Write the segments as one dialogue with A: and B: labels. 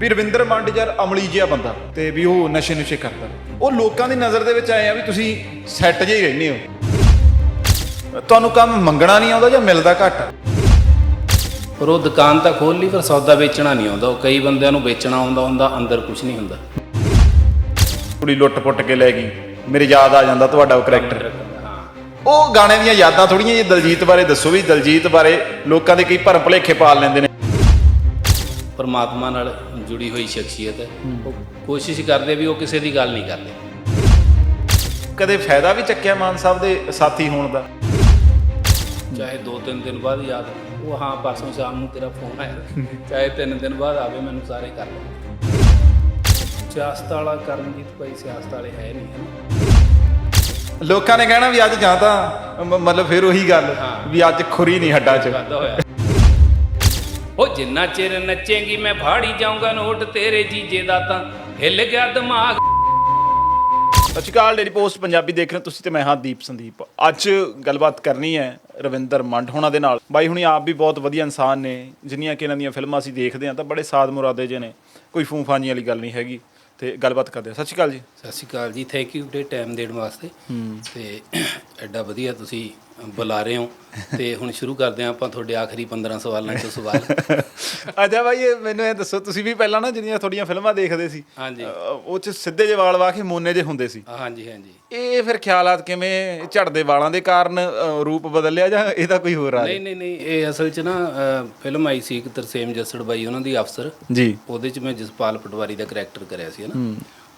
A: ਵੀ ਰਵਿੰਦਰ ਮੰਡ ਯਾਰ ਅਮਲੀ ਜਿਹਾ ਬੰਦਾ ਤੇ ਵੀ ਉਹ ਨਸ਼ੇ ਨੁਸ਼ੇ ਕਰਦਾ। ਉਹ ਲੋਕਾਂ ਦੀ ਨਜ਼ਰ ਦੇ ਵਿੱਚ ਆਏ ਆ ਵੀ ਤੁਸੀਂ ਸੈੱਟ ਜਿਹੇ ਹੀ ਰਹਿੰਦੇ ਹੋ। ਤੁਹਾਨੂੰ ਕੰਮ ਮੰਗਣਾ ਨਹੀਂ ਆਉਂਦਾ ਜਾਂ ਮਿਲਦਾ ਘੱਟ?
B: ਪਰ ਉਹ ਦੁਕਾਨ ਤਾਂ ਖੋਲ ਲਈ ਪਰ ਸੌਦਾ ਵੇਚਣਾ ਨਹੀਂ ਆਉਂਦਾ। ਉਹ ਕਈ ਬੰਦਿਆਂ ਨੂੰ ਵੇਚਣਾ ਆਉਂਦਾ ਹੁੰਦਾ ਅੰਦਰ ਕੁਝ ਨਹੀਂ ਹੁੰਦਾ।
A: ਕੁੜੀ ਲੁੱਟ ਪੁੱਟ ਕੇ ਲੈ ਗਈ। ਮੇਰੇ ਯਾਦ ਆ ਜਾਂਦਾ ਤੁਹਾਡਾ ਉਹ ਕਰੈਕਟਰ ਉਹ ਗਾਣੇ ਦੀਆਂ ਯਾਦਾਂ ਥੋੜੀਆਂ ਜੀ ਦਲਜੀਤ ਬਾਰੇ ਦੱਸੋ ਵੀ ਦਲਜੀਤ ਬਾਰੇ ਲੋਕਾਂ ਦੇ ਕਈ ਭਰਮ ਭੁਲੇਖੇ ਪਾਲ ਲੈਂਦੇ ਨੇ।
B: ਪਰਮਾਤਮਾ ਨਾਲ ਜੁੜੀ ਹੋਈ ਸ਼ਖਸੀਅਤ ਹੈ। ਉਹ ਕੋਸ਼ਿਸ਼ ਕਰਦੇ ਵੀ ਉਹ ਕਿਸੇ ਦੀ ਗੱਲ ਨਹੀਂ ਕਰਦੇ।
A: ਕਦੇ ਫਾਇਦਾ ਵੀ ਚੱਕਿਆ ਮਾਨ ਸਾਹਿਬ ਦੇ ਸਾਥੀ ਹੋਣ ਦਾ?
B: ਚਾਹੇ 2-3 ਦਿਨ ਬਾਅਦ ਯਾਦ ਉਹ ਹਾਂ ਪਰਸੋਂ ਸ਼ਾਮ ਨੂੰ ਤੇਰਾ ਫੋਨ ਆਇਆ। ਚਾਹੇ 3 ਦਿਨ ਬਾਅਦ ਆਵੇ ਮੈਨੂੰ ਸਾਰੇ ਕਰ ਲੈ। ਸਿਆਸਤ ਵਾਲਾ ਕਰਮਜੀਤ ਭਾਈ ਸਿਆਸਤ ਵਾਲੇ ਹੈ ਨਹੀਂ ਹੈ
A: ਲੋਕਾਂ ਨੇ ਕਹਿਣਾ ਵੀ ਅੱਜ ਜਾਂ ਤਾਂ ਮ- ਮਤਲਬ ਫਿਰ ਉਹੀ ਗੱਲ ਵੀ ਅੱਜ ਖੁਰੀ ਨਹੀਂ ਹੱਡਾਂ 'ਚ।
B: ਹੋਇਆ। ਜਿੰਨਾ ਚਿਰ ਨੱਚੇਂਗੀ ਮੈਂ ਫਾੜੀ ਜਾਊਂਗਾ ਨੋਟ ਤੇਰੇ ਜੀਜੇ ਦਾ ਤਾਂ। ਹਿੱਲ ਗਿਆ ਦਿਮਾਗ।
A: ਸਤਿ ਸ਼੍ਰੀ ਅਕਾਲ ਡੇਲੀ ਪੋਸਟ ਪੰਜਾਬੀ ਦੇਖ ਰਹੇ ਹੋ ਤੁਸੀਂ ਤੇ ਮੈਂ ਹਾਂ ਦੀਪ ਸੰਦੀਪ। ਅੱਜ ਗੱਲਬਾਤ ਕਰਨੀ ਹੈ ਰਵਿੰਦਰ ਮੰਡ ਹੋਣਾ ਦੇ ਨਾਲ। ਬਾਈ ਹੁਣੀ ਆਪ ਵੀ ਬਹੁਤ ਵਧੀਆ ਇਨਸਾਨ ਨੇ। ਜਿੰਨੀਆਂ ਕਿ ਇਹਨਾਂ ਦੀਆਂ ਫਿਲਮਾਂ ਅਸੀਂ ਦੇਖਦੇ ਹਾਂ ਤਾਂ ਬੜੇ ਸਾਦ ਮੁਰਾਦੇ ਜਿਹੇ ਨੇ। ਕੋਈ ਫੂਫਾਨੀ ਵਾਲੀ ਗੱਲ ਨਹੀਂ ਹੈਗੀ ਤੇ ਗੱਲਬਾਤ ਕਰਦੇ ਹਾਂ। ਸਤਿ ਸ਼੍ਰੀ ਅਕਾਲ ਜੀ।
B: ਸਤਿ ਸ਼੍ਰੀ ਅਕਾਲ ਜੀ। ਥੈਂਕ ਯੂ ਡੇ ਟਾਈਮ ਦੇਣ ਵਾਸਤੇ। ਤੇ ਐਡਾ ਵਧੀਆ ਤੁਸੀਂ ਬੁਲਾ ਰਹੇ ਹੋ ਤੇ ਹੁਣ ਸ਼ੁਰੂ ਕਰਦੇ ਹਾਂ ਆਪਾਂ ਤੁਹਾਡੇ ਆਖਰੀ 15 ਸਵਾਲਾਂ ਚੋਂ ਸਵਾਲ।
A: ਅੱਛਾ ਬਾਈ ਇਹ ਮੈਨੂੰ ਇਹ ਦੱਸੋ ਤੁਸੀਂ ਵੀ ਪਹਿਲਾਂ ਨਾ ਜਿਹੜੀਆਂ ਤੁਹਾਡੀਆਂ ਫਿਲਮਾਂ ਦੇਖਦੇ ਸੀ
B: ਹਾਂਜੀ।
A: ਉਹ ਚ ਸਿੱਧੇ ਜਿਹੇ ਵਾਲ ਵਾ ਕੇ ਮੋਨੇ ਜੇ ਹੁੰਦੇ ਸੀ।
B: ਹਾਂਜੀ ਹਾਂਜੀ।
A: ਇਹ ਫਿਰ ਖਿਆਲਾਤ ਕਿਵੇਂ ਝੜਦੇ ਵਾਲਾਂ ਦੇ ਕਾਰਨ ਰੂਪ ਬਦਲਿਆ ਜਾਂ ਇਹਦਾ ਕੋਈ ਹੋਰ ਆ
B: ਨਹੀਂ ਨਹੀਂ ਨਹੀਂ ਇਹ ਅਸਲ 'ਚ ਨਾ ਫਿਲਮ ਆਈ ਸੀ ਇੱਕ ਤਰਸੇਮ ਜੱਸੜ ਬਾਈ ਉਹਨਾਂ ਦੀ ਅਫਸਰ।
A: ਜੀ।
B: ਉਹਦੇ 'ਚ ਮੈਂ ਜਸਪਾਲ ਪਟਵਾਰੀ ਦਾ ਕਰੈਕਟਰ ਕਰਿਆ ਸੀ ਨਾ?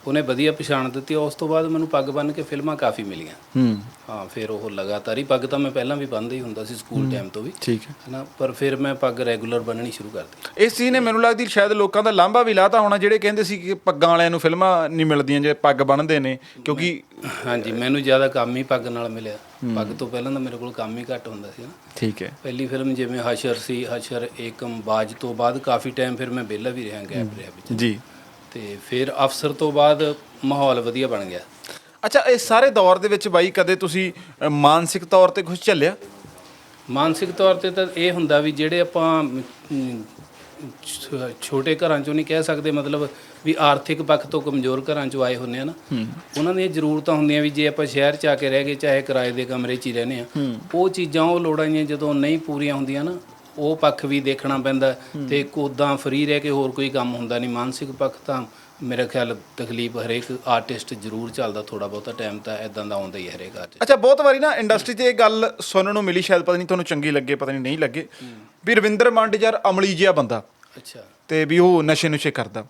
B: ਉਹਨੇ ਵਧੀਆ ਪਛਾਣ ਦਿੱਤੀ ਉਸ ਤੋਂ ਬਾਅਦ ਮੈਨੂੰ ਪੱਗ ਬੰਨ ਕੇ ਫਿਲਮਾਂ ਕਾਫੀ ਮਿਲੀਆਂ।
A: ਹੂੰ।
B: ਹਾਂ ਫਿਰ ਉਹ ਲਗਾਤਾਰ ਹੀ ਪੱਗ ਤਾਂ ਮੈਂ ਪਹਿਲਾਂ ਵੀ ਬੰਨ੍ਹਦਾ ਹੀ ਹੁੰਦਾ ਸੀ ਸਕੂਲ ਟਾਈਮ ਤੋਂ ਵੀ।
A: ਠੀਕ ਹੈ।
B: ਹਨਾ ਪਰ ਫਿਰ ਮੈਂ ਪੱਗ ਰੈਗੂਲਰ ਬੰਨਣੀ ਸ਼ੁਰੂ ਕਰ ਦਿੱਤੀ।
A: ਇਸ ਚੀਜ਼ ਨੇ ਮੈਨੂੰ ਲੱਗਦੀ ਸ਼ਾਇਦ ਲੋਕਾਂ ਦਾ ਲਾਂਭਾ ਵੀ ਲਾਤਾ ਹੋਣਾ ਜਿਹੜੇ ਕਹਿੰਦੇ ਸੀ ਕਿ ਪੱਗਾਂ ਵਾਲਿਆਂ ਨੂੰ ਫਿਲਮਾਂ ਨਹੀਂ ਮਿਲਦੀਆਂ ਜੇ ਪੱਗ ਬੰਨਦੇ ਨੇ ਕਿਉਂਕਿ
B: ਹਾਂਜੀ ਮੈਨੂੰ ਜ਼ਿਆਦਾ ਕੰਮ ਹੀ ਪੱਗ ਨਾਲ ਮਿਲਿਆ। ਪੱਗ ਤੋਂ ਪਹਿਲਾਂ ਤਾਂ ਮੇਰੇ ਕੋਲ ਕੰਮ ਹੀ ਘੱਟ ਹੁੰਦਾ ਸੀ ਨਾ।
A: ਠੀਕ ਹੈ।
B: ਪਹਿਲੀ ਫਿਲਮ ਜਿਵੇਂ ਹਸ਼ਰ ਸੀ ਹਸ਼ਰ ਏਕਮ ਬਾਜ ਤੋਂ ਬਾਅਦ ਕਾਫੀ ਟਾਈਮ ਫਿਰ ਮੈਂ ਵਿਹਲਾ ਵੀ ਰਿਹਾ ਗੈਪ ਰਿਹਾ ਵਿੱਚ।
A: ਜੀ।
B: ਤੇ ਫਿਰ ਅਫਸਰ ਤੋਂ ਬਾਅਦ ਮਾਹੌਲ ਵਧੀਆ ਬਣ ਗਿਆ।
A: ਅੱਛਾ ਇਸ ਸਾਰੇ ਦੌਰ ਦੇ ਵਿੱਚ ਬਾਈ ਕਦੇ ਤੁਸੀਂ ਮਾਨਸਿਕ ਤੌਰ ਤੇ ਕੁਝ ਝੱਲਿਆ?
B: ਮਾਨਸਿਕ ਤੌਰ ਤੇ ਤਾਂ ਇਹ ਹੁੰਦਾ ਵੀ ਜਿਹੜੇ ਆਪਾਂ ਅਮ, ਛ- ਛੋਟੇ ਘਰਾਂ ਚੋਂ ਨਹੀਂ ਕਹਿ ਸਕਦੇ ਮਤਲਬ ਵੀ ਆਰਥਿਕ ਪੱਖ ਤੋਂ ਕਮਜ਼ੋਰ ਘਰਾਂ ਚੋਂ ਆਏ ਹੁੰਦੇ ਆ ਨਾ। ਉਹਨਾਂ ਦੀਆਂ ਜ਼ਰੂਰਤਾਂ ਹੁੰਦੀਆਂ ਵੀ ਜੇ ਆਪਾਂ ਸ਼ਹਿਰ ਚ ਆ ਕੇ ਰਹਿ ਗਏ ਚਾਹੇ ਕਿਰਾਏ ਦੇ ਕਮਰੇ 'ਚ ਹੀ ਰਹਨੇ ਆ। ਉਹ ਚੀਜ਼ਾਂ ਉਹ ਲੋੜਾਂ ਜਿਹੀਆਂ ਜਦੋਂ ਨਹੀਂ ਪੂਰੀਆਂ ਹੁੰਦੀਆਂ ਨਾ ਉਹ ਪੱਖ ਵੀ ਦੇਖਣਾ ਪੈਂਦਾ ਤੇ ਕੋਦਾਂ ਫ੍ਰੀ ਰਹਿ ਕੇ ਹੋਰ ਕੋਈ ਕੰਮ ਹੁੰਦਾ ਨਹੀਂ। ਮਾਨਸਿਕ ਪੱਖ ਤਾਂ ਮੇਰਾ ਖਿਆਲ ਤਕਲੀਫ ਹਰੇਕ ਆਰਟਿਸਟ ਜ਼ਰੂਰ ਚੱਲਦਾ ਥੋੜਾ ਬਹੁਤਾ ਟਾਈਮ ਤਾਂ ਇਦਾਂ ਦਾ ਆਉਂਦਾ ਹੀ ਹਰੇਕ ਆਰਟਿਸਟ
A: ਅੱਛਾ ਬਹੁਤ ਵਾਰੀ ਨਾ ਇੰਡਸਟਰੀ 'ਚ ਇਹ ਗੱਲ ਸੁਣਨ ਨੂੰ ਮਿਲੀ ਸ਼ਾਇਦ ਪਤਾ ਨਹੀਂ ਤੁਹਾਨੂੰ ਚੰਗੀ ਲੱਗੇ ਪਤਾ ਨਹੀਂ ਨਹੀਂ ਲੱਗੇ। ਵੀ ਰਵਿੰਦਰ ਮੰਡ ਯਾਰ ਅਮਲੀ ਜਿਹਾ ਬੰਦਾ।
B: ਅੱਛਾ।
A: ਤੇ ਵੀ ਉਹ ਨਸ਼ੇ ਨੁਸ਼ੇ ਕਰਦਾ।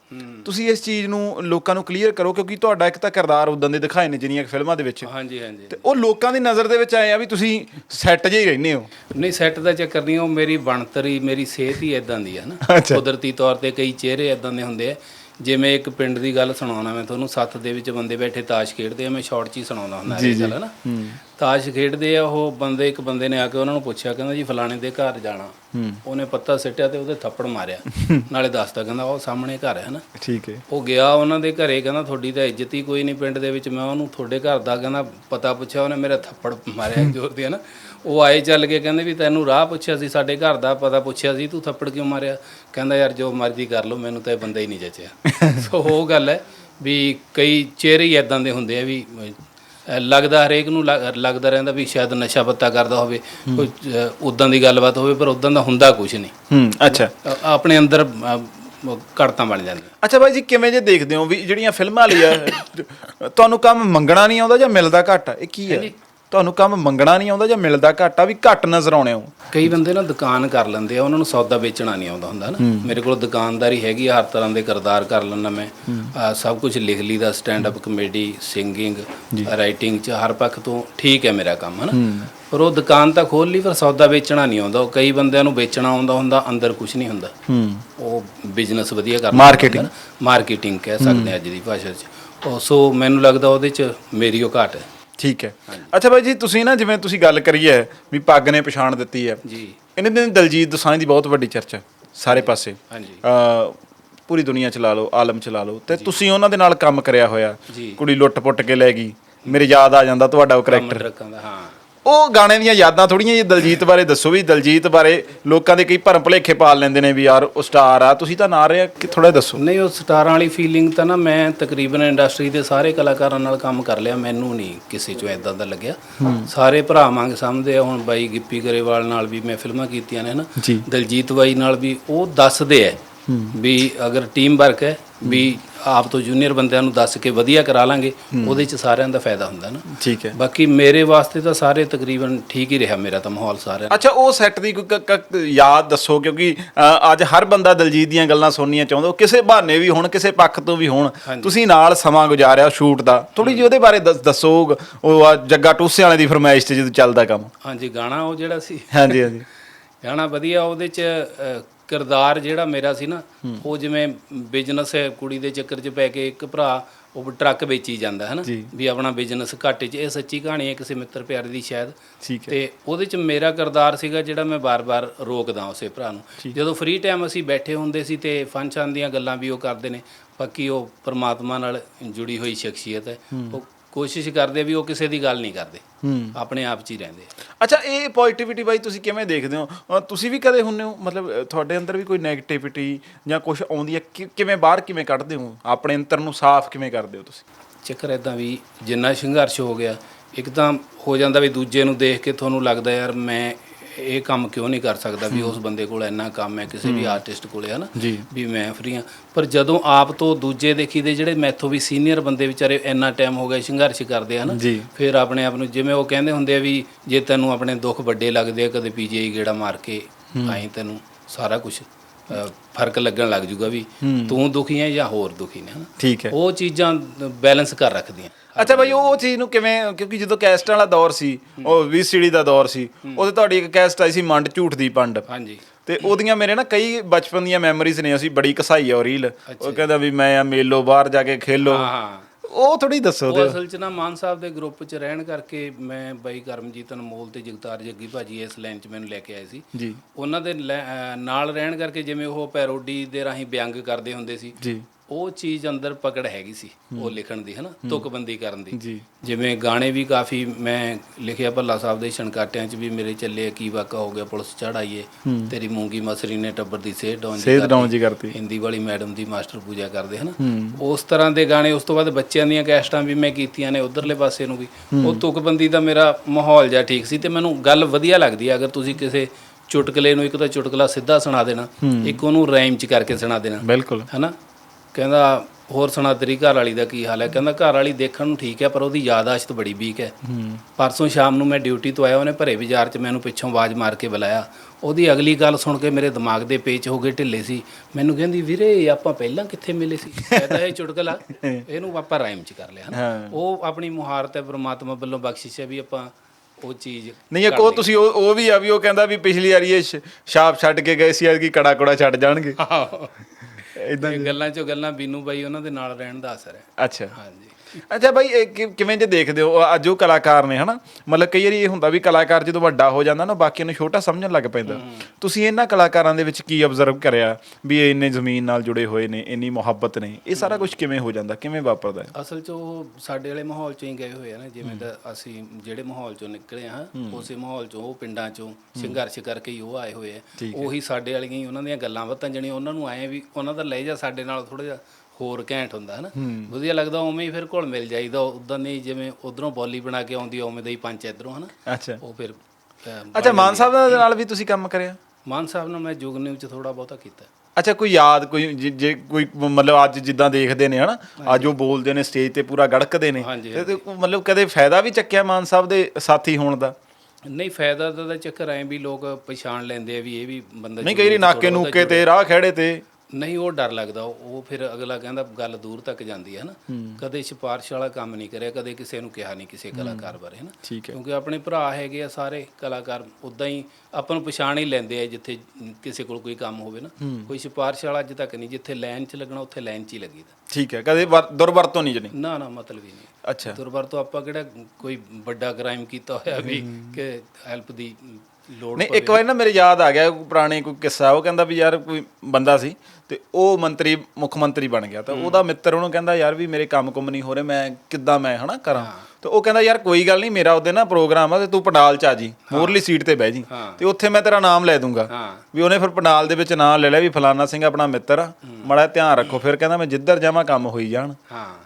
A: ਤੁਸੀਂ ਇਸ ਚੀਜ਼ ਨੂੰ ਲੋਕਾਂ ਨੂੰ ਕਲੀਅਰ ਕਰੋ ਕਿਉਂਕਿ ਤੁਹਾਡਾ ਇੱਕ ਤਾਂ ਕਿਰਦਾਰ ਉਦਾਂ ਦੇ ਦਿਖਾਏ ਨੇ ਜਿੰਨੀਆਂ ਫਿਲਮਾਂ ਦੇ ਵਿੱਚ।
B: ਹਾਂਜੀ ਹਾਂਜੀ।
A: ਤੇ ਉਹ ਲੋਕਾਂ ਦੀ ਨਜ਼ਰ ਦੇ ਵਿੱਚ ਆਏ ਆ ਵੀ ਤੁਸੀਂ ਸੈੱਟ ਜਿਹੇ ਹੀ ਰਹਿੰਦੇ ਹੋ।
B: ਨਹੀਂ ਸੈੱਟ ਦਾ ਚੱਕਰ ਨਹੀਂ ਉਹ ਮੇਰੀ ਬਣਤਰ ਮੇਰੀ ਸਿਹਤ ਹੀ ਇਦਾਂ ਦੀ ਹੈ ਨਾ। ਕੁਦਰਤੀ ਤੌਰ ਤੇ ਕਈ ਚਿਹਰੇ ਇਦਾਂ ਦੇ ਹੁੰਦੇ ਆ। ਜਿਵੇਂ ਇੱਕ ਪਿੰਡ ਦੀ ਗੱਲ ਸੁਣਾਉਣਾ ਮੈਂ ਤੁਹਾਨੂੰ ਸੱਤ ਦੇ ਵਿੱਚ ਬੰਦੇ ਬੈਠੇ ਤਾਸ਼ ਖੇਡਦੇ ਆ ਮੈਂ ਸ਼ਾਰਟ 'ਚ ਹੀ ਸੁਣਾਉਂਦਾ ਹੁੰਦਾ ਇਹ ਗੱਲ ਹੈ ਨਾ। ਤਾਸ਼ ਖੇਡਦੇ ਆ ਉਹ ਬੰਦੇ ਇੱਕ ਬੰਦੇ ਨੇ ਆ ਕੇ ਉਹਨਾਂ ਨੂੰ ਪੁੱਛਿਆ ਕਹਿੰਦਾ ਜੀ ਫਲਾਣੇ ਦੇ ਘਰ ਜਾਣਾ। ਉਹਨੇ ਪੱਤਾ ਸਿੱਟਿਆ ਤੇ ਉਹਦੇ ਥੱਪੜ ਮਾਰਿਆ। ਨਾਲੇ ਦੱਸਦਾ ਕਹਿੰਦਾ ਉਹ ਸਾਹਮਣੇ ਘਰ ਹੈ ਨਾ।
A: ਠੀਕ ਹੈ।
B: ਉਹ ਗਿਆ ਉਹਨਾਂ ਦੇ ਘਰੇ ਕਹਿੰਦਾ ਤੁਹਾਡੀ ਤਾਂ ਇੱਜ਼ਤ ਹੀ ਕੋਈ ਨਹੀਂ ਪਿੰਡ ਦੇ ਵਿੱਚ। ਮੈਂ ਉਹਨੂੰ ਤੁਹਾਡੇ ਘਰ ਦਾ ਕਹਿੰਦਾ ਪਤਾ ਪੁੱਛਿਆ ਉਹਨੇ ਮੇਰਾ ਥੱਪੜ ਮਾਰਿਆ ਜ਼ੋਰ ਦੀ ਨਾ। ਉਹ ਆਏ ਚੱਲ ਕੇ ਕਹਿੰਦੇ ਵੀ ਤੈਨੂੰ ਰਾਹ ਪੁੱਛਿਆ ਸੀ ਸਾਡੇ ਘਰ ਦਾ ਪਤਾ ਪੁੱਛਿਆ ਸੀ ਤੂੰ ਥੱਪੜ ਕਿਉਂ ਮਾਰਿਆ? ਕਹਿੰਦਾ ਯਾਰ ਜੋ ਮਰਜ਼ੀ ਕਰ ਲਓ ਮੈਨੂੰ ਤਾਂ ਇਹ ਬੰਦਾ ਹੀ ਨਹੀਂ ਜਚਿਆ। ਸੋ ਉਹ ਗੱਲ ਹੈ ਵੀ ਕਈ ਚਿਹਰੇ ਹੀ ਇਦਾਂ ਦੇ ਹੁੰਦੇ ਆ ਵੀ ਲੱਗਦਾ ਹਰੇਕ ਨੂੰ ਲੱਗ- ਲੱਗਦਾ ਰਹਿੰਦਾ ਵੀ ਸ਼ਾਇਦ ਨਸ਼ਾ ਪੱਤਾ ਕਰਦਾ ਹੋਵੇ ਕੋਈ ਉਦਾਂ ਦੀ ਗੱਲਬਾਤ ਹੋਵੇ ਪਰ ਉਦਾਂ ਦਾ ਹੁੰਦਾ ਕੁਝ ਨਹੀਂ।
A: ਹੂੰ ਅੱਛਾ।
B: ਅ- ਆਪਣੇ ਅੰਦਰ ਕੜਤਾਂ ਬਣ ਜਾਂਦੀਆਂ।
A: ਅੱਛਾ ਬਾਈ ਜੀ ਕਿਵੇਂ ਜੇ ਦੇਖਦੇ ਹੋ ਵੀ ਜਿਹੜੀਆਂ ਫਿਲਮਾਂ ਲਈ ਆ ਤੁਹਾਨੂੰ ਕੰਮ ਮੰਗਣਾ ਨਹੀਂ ਆਉਂਦਾ ਜਾਂ ਮਿਲਦਾ ਘੱਟ? ਆ ਇਹ ਕੀ ਹੈ? ਤੁਹਾਨੂੰ ਕੰਮ ਮੰਗਣਾ ਨਹੀਂ ਆਉਂਦਾ ਜਾਂ ਮਿਲਦਾ ਘੱਟ ਵੀ ਘੱਟ ਨਜ਼ਰ ਆਉਣੇ ਹੋ।
B: ਕਈ ਬੰਦੇ ਨਾ ਦੁਕਾਨ ਕਰ ਲੈਂਦੇ ਆ ਉਹਨਾਂ ਨੂੰ ਸੌਦਾ ਵੇਚਣਾ ਨਹੀਂ ਆਉਂਦਾ ਹੁੰਦਾ ਨਾ। ਮੇਰੇ ਕੋਲ ਦੁਕਾਨਦਾਰੀ ਹੈਗੀ ਆ, ਹਰ ਤਰ੍ਹਾਂ ਦੇ ਕਿਰਦਾਰ ਕਰ ਲੈਂਦਾ ਮੈਂ। ਸਭ ਕੁਝ ਲਿਖ ਲਈਦਾ stand up comedy singing writing ਚ ਹਰ ਪੱਖ ਤੋਂ ਠੀਕ ਹੈ ਮੇਰਾ ਕੰਮ ਹਨਾ। ਪਰ ਉਹ ਦੁਕਾਨ ਤਾਂ ਖੋਲ ਲਈ ਪਰ ਸੌਦਾ ਵੇਚਣਾ ਨਹੀਂ ਆਉਂਦਾ। ਉਹ ਕਈ ਬੰਦਿਆਂ ਨੂੰ ਵੇਚਣਾ ਆਉਂਦਾ ਹੁੰਦਾ ਅੰਦਰ ਕੁਝ ਨਹੀਂ ਹੁੰਦਾ।
A: ਹੂੰ।
B: ਉਹ ਬਿਜ਼ਨਸ ਵਧੀਆ ਕਰਨਾ
A: Marketing.
B: ਮਾਰਕੀਟਿੰਗ ਕਹਿ ਸਕਦੇ ਆ ਅੱਜ ਦੀ ਭਾਸ਼ਾ 'ਚ। ਉਹ ਸੋ ਮੈਨੂੰ ਲੱਗਦਾ ਉਹਦੇ 'ਚ ਮੇਰੀ ਉਹ ਘਾਟ ਹੈ।
A: ਠੀਕ ਹੈ। ਅੱਛਾ ਬਾਈ ਜੀ ਤੁਸੀਂ ਨਾ ਜਿਵੇਂ ਤੁਸੀਂ ਗੱਲ ਕਰੀ ਹੈ ਵੀ ਪੱਗ ਨੇ ਪਛਾਣ ਦਿੱਤੀ ਹੈ।
B: ਜੀ।
A: ਇਹਨੇ ਦਿਨ ਦਲਜੀਤ ਦੋਸਾਂਝ ਦੀ ਬਹੁਤ ਵੱਡੀ ਚਰਚਾ ਸਾਰੇ ਪਾਸੇ।
B: ਹਾਂਜੀ।
A: ਅ ਪੂਰੀ ਦੁਨੀਆ ਚਲਾ ਲਓ ਆਲਮ ਚਲਾ ਲਓ। ਤੇ ਤੁਸੀਂ ਉਹਨਾਂ ਦੇ ਨਾਲ ਕੰਮ ਕਰਿਆ ਹੋਇਆ। ਕੁੜੀ ਲੁੱਟ ਪੁੱਟ ਕੇ ਲੈ ਗਈ। ਮੇਰੇ ਯਾਦ ਆ ਜਾਂਦਾ ਤੁਹਾਡਾ ਉਹ ਕਰੈਕਟਰ
B: ਹਾਂ।
A: ਉਹ ਗਾਣੇ ਦੀਆਂ ਯਾਦਾਂ ਥੋੜੀਆਂ ਜੀ ਦਲਜੀਤ ਬਾਰੇ ਦੱਸੋ ਵੀ ਦਲਜੀਤ ਬਾਰੇ ਲੋਕਾਂ ਦੇ ਕਈ ਭਰਮ ਭੁਲੇਖੇ ਪਾਲ ਲੈਂਦੇ ਨੇ ਵੀ ਯਾਰ ਉਹ ਸਟਾਰ ਆ ਤੁਸੀਂ ਤਾਂ ਨਾ ਰਿਹਾ ਕਿ ਥੋੜਾ ਦੱਸੋ।
B: ਨਹੀਂ ਉਹ ਸਟਾਰਾਂ ਵਾਲੀ ਫੀਲਿੰਗ ਤਾਂ ਨਾ ਮੈਂ ਤਕਰੀਬਨ ਇੰਡਸਟਰੀ ਦੇ ਸਾਰੇ ਕਲਾਕਾਰਾਂ ਨਾਲ ਕੰਮ ਕਰ ਲਿਆ ਮੈਨੂੰ ਨਹੀਂ ਕਿਸੇ ਚੋਂ ਇਦਾਂ ਦਾ ਲੱਗਿਆ। ਸਾਰੇ ਭਰਾ ਮੰਗ ਸਮਝਦੇ ਆ ਹੁਣ ਬਾਈ ਗਿੱਪੀ ਗਰੇਵਾਲ ਨਾਲ ਵੀ ਮੈਂ ਫਿਲਮਾਂ ਕੀਤੀਆਂ ਨੇ ਨਾ
A: ਜੀ।
B: ਦਲਜੀਤ ਬਾਈ ਨਾਲ ਵੀ ਉਹ ਦੱਸਦੇ ਆ। ਵੀ ਅਗਰ ਟੀਮ ਵਰਕ ਹੈ ਵੀ ਆਪ ਤੋਂ ਜੂਨੀਅਰ ਬੰਦਿਆਂ ਨੂੰ ਦੱਸ ਕੇ ਵਧੀਆ ਕਰਾ ਲਾਂਗੇ ਉਹਦੇ ਚ ਸਾਰਿਆਂ ਦਾ ਫਾਇਦਾ ਹੁੰਦਾ ਨਾ।
A: ਠੀਕ ਹੈ।
B: ਬਾਕੀ ਮੇਰੇ ਵਾਸਤੇ ਤਾਂ ਸਾਰੇ ਤਕਰੀਬਨ ਠੀਕ ਹੀ ਰਿਹਾ ਮੇਰਾ ਤਾਂ ਮਾਹੌਲ ਸਾਰਿਆਂ ਦਾ।
A: ਅੱਛਾ ਉਹ ਸੈੱਟ ਦੀ ਕੋਈ ਯਾਦ ਦੱਸੋ ਕਿਉਂਕਿ ਅੱਜ ਹਰ ਬੰਦਾ ਦਲਜੀਤ ਦੀਆਂ ਗੱਲਾਂ ਸੁਣਨੀਆਂ ਚਾਹੁੰਦਾ ਕਿਸੇ ਬਹਾਨੇ ਵੀ ਹੋਣ ਕਿਸੇ ਪੱਖ ਤੋਂ ਵੀ ਹੋਣ। ਤੁਸੀਂ ਨਾਲ ਸਮਾਂ ਗੁਜ਼ਾਰਿਆ ਸ਼ੂਟ ਦਾ। ਥੋੜੀ ਜਿਹੀ ਉਹਦੇ ਬਾਰੇ ਦੱਸ- ਉਹ ਜੱਗਾ ਟੂਸੇ ਵਾਲੇ ਦੀ ਫਰਮਾਇਸ਼ ਤੇ ਜਦੋਂ ਚੱਲਦਾ ਕੰਮ।
B: ਹਾਂਜੀ ਗਾਣਾ ਉਹ ਜਿਹੜਾ ਸੀ।
A: ਹਾਂਜੀ ਹਾਂਜੀ।
B: ਗਾਣਾ ਵਧੀਆ ਉਹਦੇ ਚ ਕਿਰਦਾਰ ਜਿਹੜਾ ਮੇਰਾ ਸੀ ਨਾ ਉਹ ਜਿਵੇਂ ਬਿਜ਼ਨਸ ਕੁੜੀ ਦੇ ਚੱਕਰ 'ਚ ਪੈ ਕੇ ਇੱਕ ਭਰਾ ਉਹ ਟਰੱਕ ਵੇਚੀ ਜਾਂਦਾ ਹੈ ਨਾ। ਵੀ ਆਪਣਾ ਬਿਜ਼ਨਸ ਘਾਟੇ 'ਚ ਇਹ ਸੱਚੀ ਕਹਾਣੀ ਹੈ ਕਿਸੇ ਮਿੱਤਰ ਪਿਆਰੇ ਦੀ ਸ਼ਾਇਦ। ਤੇ ਉਹਦੇ 'ਚ ਮੇਰਾ ਕਿਰਦਾਰ ਸੀਗਾ ਜਿਹੜਾ ਮੈਂ ਬਾਰ-ਬਾਰ ਰੋਕਦਾ ਉਸੇ ਭਰਾ ਨੂੰ। ਜਦੋਂ ਫ੍ਰੀ ਟਾਈਮ ਅਸੀਂ ਬੈਠੇ ਹੁੰਦੇ ਸੀ ਤੇ ਫੰਕਸ਼ਨ ਦੀਆਂ ਗੱਲਾਂ ਵੀ ਉਹ ਕਰਦੇ ਨੇ ਬਾਕੀ ਉਹ ਪ੍ਰਮਾਤਮਾ ਨਾਲ ਜੁੜੀ ਹੋਈ ਸ਼ਖਸੀਅਤ ਹੈ। ਉਹ ਕੋਸ਼ਿਸ਼ ਕਰਦੇ ਵੀ ਉਹ ਕਿਸੇ ਦੀ ਗੱਲ ਨਹੀਂ ਕਰਦੇ।
A: ਹੂੰ।
B: ਆਪਣੇ ਆਪ 'ਚ ਹੀ ਰਹਿੰਦੇ
A: ਅੱਛਾ ਇਹ ਪੋਜ਼ਿਟਿਵਿਟੀ ਬਾਈ ਤੁਸੀਂ ਕਿਵੇਂ ਦੇਖਦੇ ਹੋ? ਅ, ਤੁਸੀਂ ਵੀ ਕਦੇ ਹੁੰਨੇ ਹੋ? ਮਤਲਬ ਅ, ਤੁਹਾਡੇ ਅੰਦਰ ਵੀ ਕੋਈ 네ਗੇਟਿਵਿਟੀ ਜਾਂ ਕੁਝ ਆਉਂਦੀ ਹੈ? ਕਿ- ਕਿਵੇਂ ਬਾਹਰ ਕਿਵੇਂ ਕੱਢਦੇ ਹੋ? ਆਪਣੇ ਅੰਤਰ ਨੂੰ ਸਾਫ਼ ਕਿਵੇਂ ਕਰਦੇ ਹੋ ਤੁਸੀਂ?
B: ਚੱਕਰ ਇਦਾਂ ਵੀ ਜਿੰਨਾ ਸੰਘਰਸ਼ ਹੋ ਗਿਆ ਇੱਕ ਤਾਂ ਹੋ ਜਾਂਦਾ ਵੀ ਦੂਜੇ ਨੂੰ ਦੇਖ ਕੇ ਤੁਹਾਨੂੰ ਲੱਗਦਾ ਯਾਰ ਮੈਂ ਇਹ ਕੰਮ ਕਿਉਂ ਨਹੀਂ ਕਰ ਸਕਦਾ ਵੀ ਉਸ ਬੰਦੇ ਕੋਲ ਇੰਨਾ ਕੰਮ ਹੈ ਕਿਸੇ ਵੀ ਆਰਟਿਸਟ ਕੋਲੇ ਹੈ ਨਾ?
A: ਜੀ।
B: ਵੀ ਮੈਂ ਫਰੀ ਹਾਂ। ਪਰ ਜਦੋਂ ਆਪ ਤੋਂ ਦੂਜੇ ਦੇਖੀ ਦੇ ਜਿਹੜੇ ਮੈਥੋਂ ਵੀ ਸੀਨੀਅਰ ਬੰਦੇ ਵਿਚਾਰੇ ਇੰਨਾ ਟਾਈਮ ਹੋ ਗਿਆ ਸੰਘਰਸ਼ ਕਰਦੇ ਹਨ ਫਿਰ ਆਪਣੇ ਆਪ ਨੂੰ ਜਿਵੇਂ ਉਹ ਕਹਿੰਦੇ ਹੁੰਦੇ ਆ ਵੀ ਜੇ ਤੈਨੂੰ ਆਪਣੇ ਦੁੱਖ ਵੱਡੇ ਲੱਗਦੇ ਆ ਕਦੇ ਪੀਜੀਆਈ ਗੇੜਾ ਮਾਰ ਕੇ ਆਈ ਤੈਨੂੰ ਸਾਰਾ ਕੁਝ ਫ਼ਰਕ ਲੱਗਣ ਲੱਗ ਜੂਗਾ ਵੀ ਤੂੰ ਦੁਖੀ ਹੈ ਜਾਂ ਹੋਰ ਦੁਖੀ ਨੇ ਹਨਾ?
A: ਠੀਕ ਹੈ।
B: ਉਹ ਚੀਜ਼ਾਂ ਬੈਲੈਂਸ ਕਰ ਰੱਖਦੀਆਂ।
A: ਅੱਛਾ ਭਾਈ ਉਹ ਚੀਜ਼ ਨੂੰ ਕਿਵੇਂ ਕਿਉਂਕਿ ਜਦੋਂ ਕੈਸਟ ਵਾਲਾ ਦੌਰ ਸੀ ਉਹ ਵੀ ਸੀਡੀ ਦਾ ਦੌਰ ਸੀ ਉਹਦੇ ਤੁਹਾਡੀ ਇੱਕ ਕੈਸਟ ਆਈ ਸੀ ਮੰਡ ਝੂਠ ਦੀ ਪੰਡ।
B: ਹਾਂਜੀ।
A: ਤੇ ਉਹਦੀਆਂ ਮੇਰੇ ਨਾ ਕਈ ਬਚਪਨ ਦੀਆਂ ਮੈਮਰੀਜ਼ ਨੇ ਅਸੀਂ ਬੜੀ ਕਸਾਈ ਆ ਰੀਲ। ਉਹ ਕਹਿੰਦਾ ਵੀ ਮੈਂ ਆ ਮੇਲੋ ਬਾਹਰ ਜਾ ਕੇ ਖੇਲੋ।
B: ਹਾਂ।
A: ਉਹ ਥੋੜੀ ਦੱਸੋ
B: ਉਹ
A: ਤੇ
B: ਅਸਲ 'ਚ ਨਾ ਮਾਨ ਸਾਹਿਬ ਦੇ ਗਰੁੱਪ 'ਚ ਰਹਿਣ ਕਰਕੇ ਮੈਂ ਬਾਈ ਕਰਮਜੀਤ ਅਨਮੋਲ ਤੇ ਜਗਤਾਰ ਜੱਗੀ ਭਾਜੀ ਇਸ ਲਾਈਨ 'ਚ ਮੈਨੂੰ ਲੈ ਕੇ ਆਏ ਸੀ।
A: ਜੀ।
B: ਉਹਨਾਂ ਦੇ ਲੈ- ਅਹ ਨਾਲ ਰਹਿਣ ਕਰਕੇ ਜਿਵੇਂ ਉਹ ਪੈਰੋਡੀ ਦੇ ਰਾਹੀਂ ਵਿਅੰਗ ਕਰਦੇ ਹੁੰਦੇ ਸੀ।
A: ਜੀ।
B: ਉਹ ਚੀਜ਼ ਅੰਦਰ ਪਕੜ ਹੈਗੀ ਸੀ ਉਹ ਲਿਖਣ ਦੀ ਹਨਾ? ਤੁਕਬੰਦੀ ਕਰਨ ਦੀ।
A: ਜੀ।
B: ਜਿਵੇਂ ਗਾਣੇ ਵੀ ਕਾਫੀ ਮੈਂ ਲਿਖਿਆ ਭੱਲਾ ਸਾਹਿਬ ਦੇ ਛਣਕਾਟਿਆਂ 'ਚ ਵੀ ਮੇਰੇ ਚੱਲੇ ਕੀ ਵਾਕਾ ਹੋ ਗਿਆ ਪੁਲਿਸ ਚੜਾਈਏ ਤੇਰੀ ਮੂੰਗੀ ਮਸਰੀ ਨੇ ਟੱਬਰ ਦੀ ਸੇਧ ਡਾਉਣ
A: ਸੇਧ ਡਾਊਨ ਜੀ ਕਰਤੀ।
B: ਹਿੰਦੀ ਵਾਲੀ ਮੈਡਮ ਦੀ ਮਾਸਟਰ ਪੂਜਾ ਕਰਦੇ ਹਨਾ? ਉਸ ਤਰ੍ਹਾਂ ਦੇ ਗਾਣੇ ਉਸ ਤੋਂ ਬਾਅਦ ਬੱਚਿਆਂ ਦੀਆਂ ਕੈਸਟਾਂ ਵੀ ਮੈਂ ਕੀਤੀਆਂ ਨੇ ਉਧਰਲੇ ਪਾਸੇ ਨੂੰ ਵੀ। ਉਹ ਤੁਕਬੰਦੀ ਦਾ ਮੇਰਾ ਮਾਹੌਲ ਜਿਹਾ ਠੀਕ ਸੀ ਤੇ ਮੈਨੂੰ ਗੱਲ ਵਧੀਆ ਲੱਗਦੀ ਹੈ ਅਗਰ ਤੁਸੀਂ ਕਿਸੇ ਚੁਟਕਲੇ ਨੂੰ ਇੱਕ ਤਾਂ ਚੁਟਕਲਾ ਸਿੱਧਾ ਸੁਣਾ ਦੇਣਾ ਇੱਕ ਉਹਨੂੰ ਰਾਈਮ ਚ ਕਰਕੇ ਸੁਣਾ ਦੇਣਾ
A: ਬਿਲਕੁਲ।
B: ਹਨਾ? ਕਹਿੰਦਾ ਹੋਰ ਸੁਣਾ ਤੇਰੀ ਘਰ ਵਾਲੀ ਦਾ ਕੀ ਹਾਲ ਹੈ? ਕਹਿੰਦਾ ਘਰ ਵਾਲੀ ਦੇਖਣ ਨੂੰ ਠੀਕ ਹੈ ਪਰ ਉਹਦੀ ਯਾਦਾਸ਼ਤ ਬੜੀ ਵੀਕ ਹੈ। ਪਰਸੋਂ ਸ਼ਾਮ ਨੂੰ ਮੈਂ ਡਿਊਟੀ ਤੋਂ ਆਇਆ ਉਹਨੇ ਭਰੇ ਬਾਜ਼ਾਰ 'ਚ ਮੈਨੂੰ ਪਿੱਛੋਂ ਆਵਾਜ਼ ਮਾਰ ਕੇ ਬੁਲਾਇਆ। ਉਹਦੀ ਅਗਲੀ ਗੱਲ ਸੁਣ ਕੇ ਮੇਰੇ ਦਿਮਾਗ ਦੇ ਪੇਚ ਹੋ ਗਏ ਢਿੱਲੇ ਸੀ। ਮੈਨੂੰ ਕਹਿੰਦੀ ਵੀਰੇ ਆਪਾਂ ਪਹਿਲਾਂ ਕਿੱਥੇ ਮਿਲੇ ਸੀ? ਕਹਿੰਦਾ ਇਹ ਚੁਟਕਲਾ ਇਹਨੂੰ ਆਪਾਂ ਰਾਈਮ 'ਚ ਕਰ ਲਿਆ ਹਨਾ ਉਹ ਆਪਣੀ ਮੁਹਾਰਤ ਹੈ ਪ੍ਰਮਾਤਮਾ ਵੱਲੋਂ ਬਖਸ਼ਿਸ਼ ਹੈ ਵੀ ਆਪਾਂ ਉਹ ਚੀਜ਼
A: ਨਹੀਂ ਇੱਕ ਉਹ ਤੁਸੀਂ ਉਹ ਉਹ ਵੀ ਆ ਵੀ ਉਹ ਕਹਿੰਦਾ ਵੀ ਪਿਛਲੀ ਵਾਰੀ ਇਹ ਛਾਪ ਛੱਡ ਕੇ ਗਏ ਸੀ ਐਤਕੀ ਕੜਾ ਕੋੜਾ ਛੱਡ ਜਾਣਗੇ। ਇਦਾਂ
B: ਗੱਲਾਂ 'ਚੋਂ ਗੱਲਾਂ ਬੀਨੂ ਬਾਈ ਉਹਨਾਂ ਦੇ ਨਾਲ ਰਹਿਣ ਦਾ ਅਸਰ ਹੈ।
A: ਅੱਛਾ।
B: ਹਾਂਜੀ।
A: ਅੱਛਾ ਕਿ- ਕਿਵੇਂ ਜੇ ਦੇਖਦੇ ਹੋ? ਅੱਜ ਉਹ ਕਲਾਕਾਰ ਨੇ ਹਨਾ? ਮਤਲਬ ਕਈ ਵਾਰੀ ਇਹ ਹੁੰਦਾ ਵੀ ਕਲਾਕਾਰ ਜਦੋਂ ਵੱਡਾ ਹੋ ਜਾਂਦਾ ਨਾ ਬਾਕੀਆਂ ਨੂੰ ਛੋਟਾ ਸਮਝਣ ਲੱਗ ਪੈਂਦਾ। ਤੁਸੀਂ ਇਹਨਾਂ ਕਲਾਕਾਰਾਂ ਦੇ ਵਿੱਚ ਕੀ ਅਬਜ਼ਰਵ ਕਰਿਆ ਵੀ ਇਹ ਇੰਨੇ ਜ਼ਮੀਨ ਨਾਲ ਜੁੜੇ ਹੋਏ ਨੇ ਇੰਨੀ ਮੁਹੱਬਤ ਨੇ? ਇਹ ਸਾਰਾ ਕੁਝ ਕਿਵੇਂ ਹੋ ਜਾਂਦਾ? ਕਿਵੇਂ ਵਾਪਰਦਾ ਹੈ?
B: ਅਸਲ 'ਚ ਉਹ ਸਾਡੇ ਵਾਲੇ ਮਾਹੌਲ 'ਚੋਂ ਹੀ ਗਏ ਹੋਏ ਆ ਨਾ ਜਿਵੇਂ ਦਾ ਅਸੀਂ ਜਿਹੜੇ ਮਾਹੌਲ 'ਚੋਂ ਨਿਕਲੇ ਹਾਂ। ਉਸੇ ਮਾਹੌਲ 'ਚੋਂ ਉਹ ਪਿੰਡਾਂ 'ਚੋਂ ਸੰਘਰਸ਼ ਕਰਕੇ ਹੀ ਉਹ ਆਏ ਹੋਏ ਆ। ਉਹੀ ਸਾਡੇ ਵਾਲੀਆਂ ਹੀ ਉਹਨਾਂ ਦੀਆਂ ਗੱਲਾਂ ਬਾਤਾਂ ਜਣੀਆਂ ਉਹਨਾਂ ਨੂੰ ਆਏ ਵੀ ਉਹਨਾਂ ਦਾ ਲਹਿਜਾ ਸਾਡੇ ਨਾਲ ਥੋੜਾ ਜਿਹਾ ਹੋਰ ਘੈਂਟ ਹੁੰਦਾ ਹੈ। ਨਾ ਵਧੀਆ ਲੱਗਦਾ ਉਵੇਂ ਹੀ ਫਿਰ ਘੁਲ ਮਿਲ ਜਾਈਦਾ ਉਦਾਂ ਨਹੀਂ ਜਿਵੇਂ ਉਧਰੋਂ ਬੋਲੀ ਬਣਾ ਕੇ ਆਉਂਦੀ ਉਵੇਂ ਦਾ ਹੀ ਪੰਚ ਇਧਰੋਂ ਹਨਾ?
A: ਅੱਛਾ।
B: ਉਹ ਫਿਰ
A: ਅੱਛਾ ਮਾਨ ਸਾਹਿਬ ਦੇ ਨਾਲ ਵੀ ਤੁਸੀਂ ਕੰਮ ਕਰਿਆ?
B: ਮਾਨ ਸਾਹਿਬ ਨਾਲ ਮੈਂ ਜੁਗ ਨਿਊਜ਼ 'ਚ ਥੋੜਾ ਬਹੁਤਾ ਕੀਤਾ।
A: ਅੱਛਾ ਕੋਈ ਯਾਦ ਕੋਈ ਜੇ- ਕੋਈ ਮਤਲਬ ਅੱਜ ਜਿੱਦਾਂ ਦੇਖਦੇ ਨੇ ਹਨਾ? ਅੱਜ ਉਹ ਬੋਲਦੇ ਨੇ ਸਟੇਜ ਤੇ ਪੂਰਾ ਗੜਕਦੇ ਨੇ। ਤੇ- ਮਤਲਬ ਕਦੇ ਫਾਇਦਾ ਵੀ ਚੱਕਿਆ ਮਾਨ ਸਾਹਿਬ ਦੇ ਸਾਥੀ ਹੋਣ ਦਾ?
B: ਨਹੀਂ ਫਾਇਦਾ ਦਾ ਚੱਕਰ ਐ ਵੀ ਲੋਕ ਪਛਾਣ ਲੈਂਦੇ ਆ ਵੀ ਇਹ ਵੀ ਬੰਦਾ
A: ਨਹੀਂ ਕਈ ਨਾਕੇ ਨੂਕੇ ਤੇ ਰਾਹ ਖੜੇ ਤੇ
B: ਨਹੀਂ ਉਹ ਡਰ ਲੱਗਦਾ। ਉਹ ਫਿਰ ਅਗਲਾ ਕਹਿੰਦਾ ਗੱਲ ਦੂਰ ਤੱਕ ਜਾਂਦੀ ਹੈ ਨਾ। ਕਦੇ ਸਿਫਾਰਿਸ਼ ਵਾਲਾ ਕੰਮ ਨਹੀਂ ਕਰਿਆ ਕਦੇ ਕਿਸੇ ਨੂੰ ਕਿਹਾ ਨਹੀਂ ਕਿਸੇ ਕਲਾਕਾਰ ਬਾਰੇ ਨਾ ਕਿਉਂਕਿ ਆਪਣੇ ਭਰਾ ਹੈਗੇ ਆ ਸਾਰੇ ਕਲਾਕਾਰ ਉਦਾਂ ਹੀ ਆਪਾਂ ਨੂੰ ਪਛਾਣ ਹੀ ਲੈਂਦੇ ਆ ਜਿੱਥੇ ਕਿਸੇ ਕੋਲ ਕੋਈ ਕੰਮ ਹੋਵੇ ਨਾ। ਕੋਈ ਸਿਫਾਰਿਸ਼ ਵਾਲਾ ਅੱਜ ਤੱਕ ਨਹੀਂ ਜਿੱਥੇ ਲਾਈਨ 'ਚ ਲੱਗਣਾ ਉੱਥੇ ਲਾਈਨ 'ਚ ਹੀ ਲੱਗੀਦਾ।
A: ਠੀਕ ਹੈ ਕਦੇ ਵਰ- ਦੁਰਵਰਤੋਂ ਨਹੀਂ ਜਣੀ?
B: ਨਾ ਨਾ ਮਤਲਬ ਹੀ ਨਹੀਂ।
A: ਅੱਛਾ।
B: ਦੁਰਵਰ ਤੋਂ ਆਪਾਂ ਕਿਹੜਾ ਕੋਈ ਵੱਡਾ ਕ੍ਰਾਈਮ ਕੀਤਾ ਹੋਇਆ ਵੀ ਕਿ ਹੈਲਪ ਦੀ ਲੋੜ
A: ਨਹੀਂ ਇੱਕ ਵਾਰ ਨਾ ਮੇਰੇ ਯਾਦ ਆ ਗਿਆ ਪੁਰਾਣੇ ਕੋਈ ਕਿੱਸਾ ਉਹ ਕਹਿੰਦਾ ਵੀ ਯਾਰ ਕੋਈ ਬੰਦਾ ਸੀ ਤੇ ਉਹ ਮੰਤਰੀ ਮੁੱਖ ਮੰਤਰੀ ਬਣ ਗਿਆ। ਤਾਂ ਉਹਦਾ ਮਿੱਤਰ ਉਹਨੂੰ ਕਹਿੰਦਾ ਯਾਰ ਵੀ ਮੇਰੇ ਕੰਮ ਕੁੰਮ ਨਹੀਂ ਹੋ ਰਹੇ ਮੈਂ ਕਿੱਦਾਂ ਮੈਂ ਹਨਾ ਕਰਾਂ? ਤੇ ਉਹ ਕਹਿੰਦਾ ਯਾਰ ਕੋਈ ਗੱਲ ਨਹੀਂ ਮੇਰਾ ਉਹਦੇ ਨਾ ਪ੍ਰੋਗਰਾਮ ਆ ਤੇ ਤੂੰ ਪੰਡਾਲ ਚ ਆ ਜੀ। ਮੋਰਲੀ ਸੀਟ ਤੇ ਬਹਿ ਜੀ। ਤੇ ਉੱਥੇ ਮੈਂ ਤੇਰਾ ਨਾਮ ਲੈ ਦੂੰਗਾ। ਵੀ ਉਹਨੇ ਫਿਰ ਪੰਡਾਲ ਦੇ ਵਿੱਚ ਨਾਮ ਲੈ ਲਿਆ ਵੀ ਫਲਾਨਾ ਸਿੰਘ ਆਪਣਾ ਮਿੱਤਰ ਆ। ਮੜਾ ਧਿਆਨ ਰੱਖੋ ਫਿਰ ਕਹਿੰਦਾ ਮੈਂ ਜਿੱਧਰ ਜਾਵਾਂ ਕੰਮ ਹੋਈ ਜਾਣ।